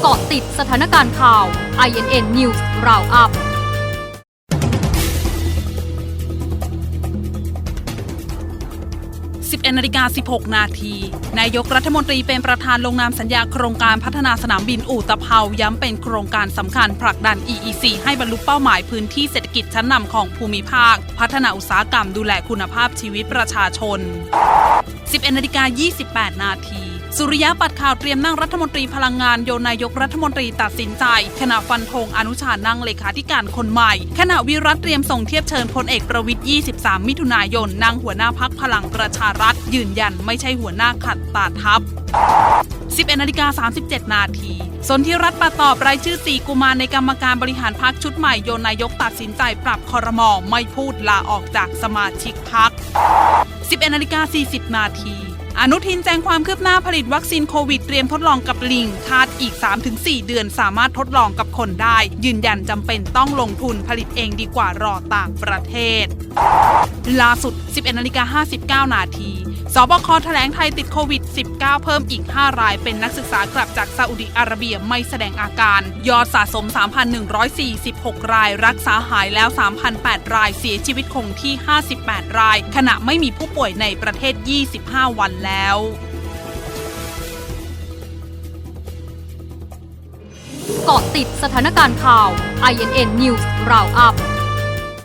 เกาะติดสถานการณ์ข่าว INN News Roundup 11นาฬิกา 16 นาที นายกรัฐมนตรีเป็นประธานลงนามสัญญาโครงการพัฒนาสนามบินอู่ตะเภาย้ำเป็นโครงการสำคัญผลักดัน EEC ให้บรรลุเป้าหมายพื้นที่เศรษฐกิจชั้นนำของภูมิภาค พัฒนาอุตสาหกรรมดูแลคุณภาพชีวิตประชาชน 11นาฬิกา 28 นาที สุริยะปัดข่าวเตรียมนั่งรัฐมนตรีพลังงานโยนนายกรัฐมนตรีตัดสินใจขณะฟันธงอนุชานั่งเลขาธิการคนใหม่ขณะวิรัตเตรียมส่งเทียบเชิญพลเอกประวิทย์23 มิถุนายนนั่งหัวหน้าพักพลังประชารัฐ ยืนยันไม่ใช่หัวหน้าขัดตาทัพ 11นาฬิกา37 นาทีสนธิรัฐประตอบรายชื่อ 4 กุมารในกรรมการบริหารพักชุดใหม่โยนนายกตัดสินใจปรับคอรมอไม่พูดลาออกจากสมาชิกพัก 11นาฬิกา40 นาที อนุทินแจ้งความคืบหน้าผลิตวัคซีนโควิดเตรียมทดลองกับลิง คาดอีก 3-4 เดือนสามารถทดลองกับคนได้ ยืนยันจำเป็นต้องลงทุนผลิตเองดีกว่ารอต่างประเทศ ล่าสุด 11นาฬิกา59 นาที สบคแถลงไทยติดโควิด 19 เพิ่มอีก 5 รายเป็นนักศึกษากลับจากซาอุดิอาระเบียไม่แสดงอาการ ยอดสะสม 3,146 ราย รักษาหายแล้ว 3,008 ราย เสียชีวิตคงที่ 58 ราย ขณะไม่มีผู้ป่วยในประเทศ 25 วันแล้วเกาะติดสถานการณ์ข่าว INN News Roundup